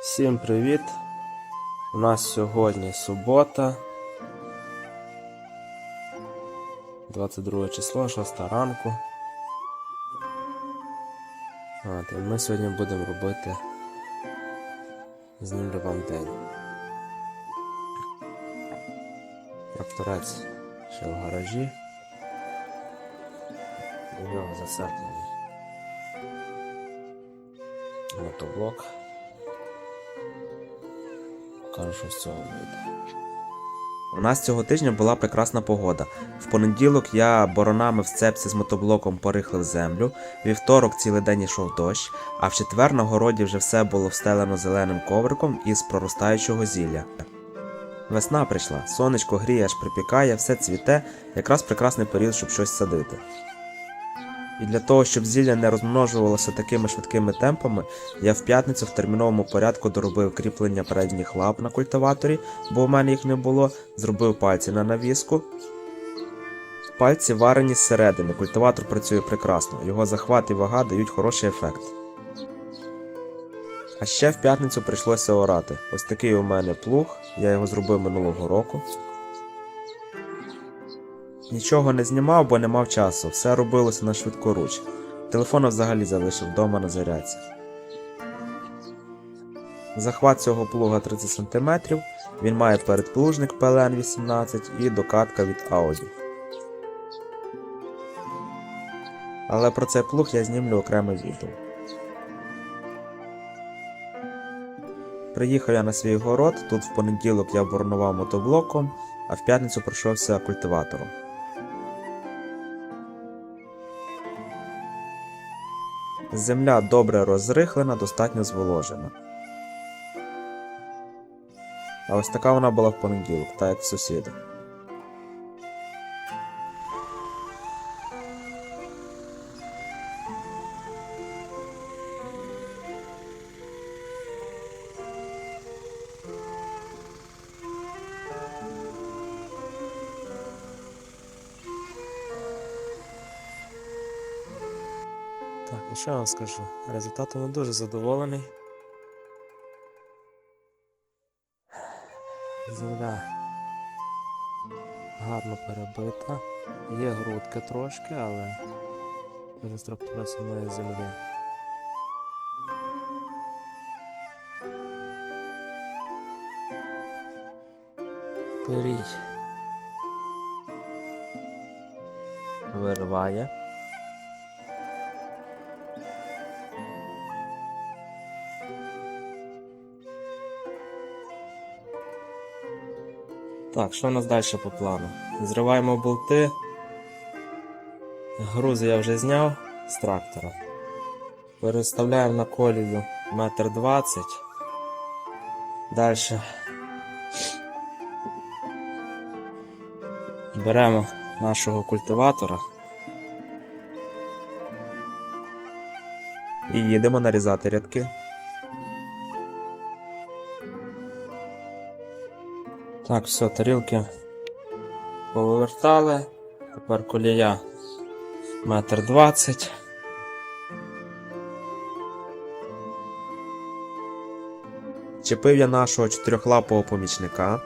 Всім привіт! У нас сьогодні субота. 22 число, 6 ранку. От, і ми сьогодні будемо робити знімлю вам день. Тракторець ще в гаражі. До нього зацеплений мотоблок. Покажу, що з цього вийде. У нас цього тижня була прекрасна погода. В понеділок я боронами в сцепці з мотоблоком порихлив землю, вівторок цілий день йшов дощ, а в четвер на городі вже все було встелено зеленим ковриком із проростаючого зілля. Весна прийшла, сонечко гріє, аж припікає, все цвіте, якраз прекрасний період, щоб щось садити. І для того, щоб зілля не розмножувалося такими швидкими темпами, я в п'ятницю в терміновому порядку доробив кріплення передніх лап на культиваторі, бо в мене їх не було, зробив пальці на навіску. Пальці варені зсередини, культиватор працює прекрасно, його захват і вага дають хороший ефект. А ще в п'ятницю прийшлося орати. Ось такий у мене плуг, я його зробив минулого року. Нічого не знімав, бо не мав часу, все робилося на швидкоруч. Телефона взагалі залишив вдома на зарядці. Захват цього плуга 30 см, він має передплужник PLN 18 і докатка від Audi. Але про цей плуг я знімлю окреме відео. Приїхав я на свій город, тут в понеділок я боронував мотоблоком, а в п'ятницю пройшовся культиватором. Земля добре розрихлена, достатньо зволожена. А ось така вона була в понеділок, так як в сусіда. Я вам скажу? Результатом я дуже задоволений. Земля гарно перебита. Є грудки трошки, але дуже структура самої землі. Пирій вириває. Так, що у нас далі по плану? Зриваємо болти. Грузи я вже зняв з трактора. Переставляємо на колію метр двадцять. Далі. Беремо нашого культиватора. І їдемо нарізати рядки. Так, все, тарілки повивертали. Тепер колія метр двадцять. Чепив я нашого чотирьохлапого помічника.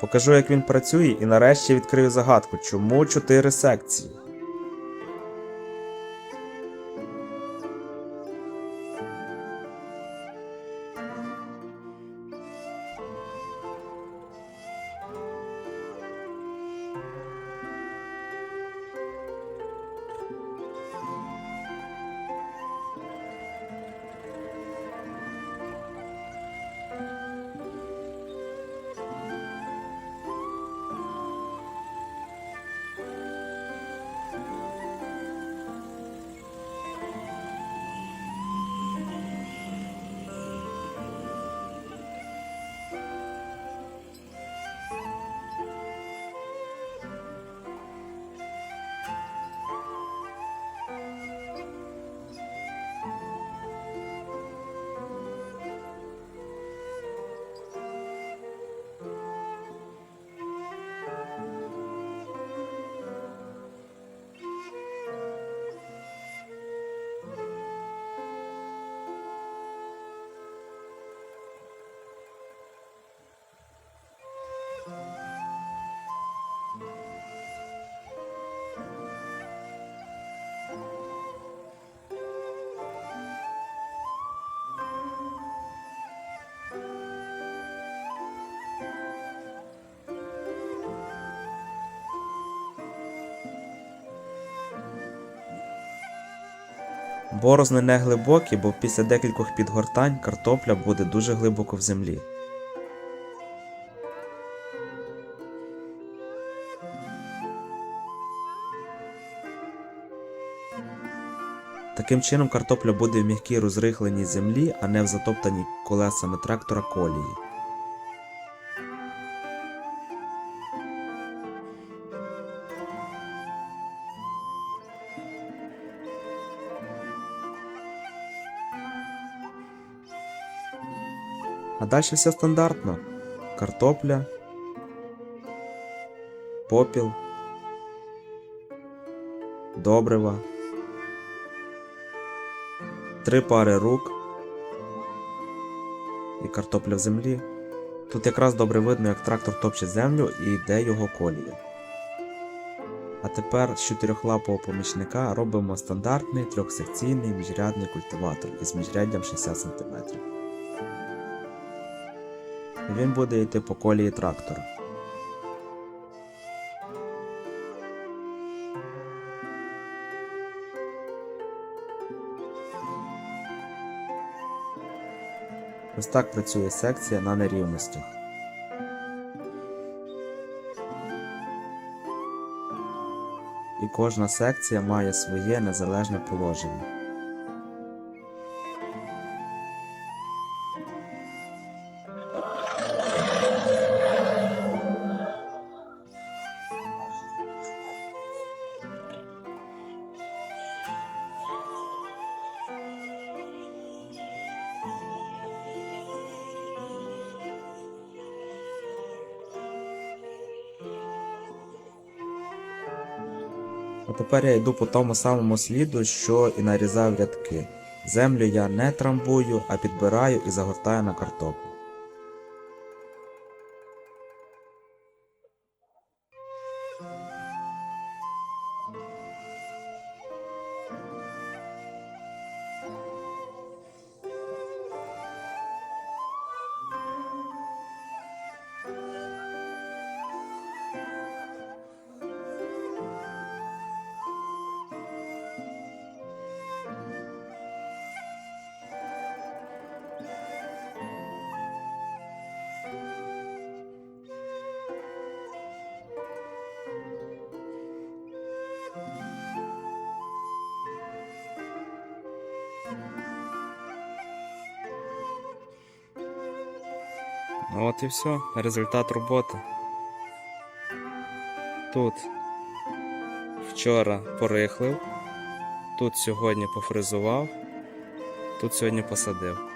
Покажу, як він працює, і нарешті відкрию загадку, чому чотири секції. Борозни не глибокі, бо після декількох підгортань картопля буде дуже глибоко в землі. Таким чином картопля буде в м'якій розрихленій землі, а не в затоптаній колесами трактора колії. А далі все стандартно. Картопля, попіл, добрива, три пари рук і картопля в землі. Тут якраз добре видно, як трактор топче землю і йде його колія. А тепер з чотирьохлапого помічника робимо стандартний трьохсекційний міжрядний культиватор із міжряддям 60 см. Він буде йти по колії трактора. Ось так працює секція на нерівностях. І кожна секція має своє незалежне положення. А тепер я йду по тому самому сліду, що і нарізав рядки. Землю я не трамбую, а підбираю і загортаю на картоплю. От і все, результат роботи. Тут вчора порихлив, тут сьогодні пофризував, тут сьогодні посадив.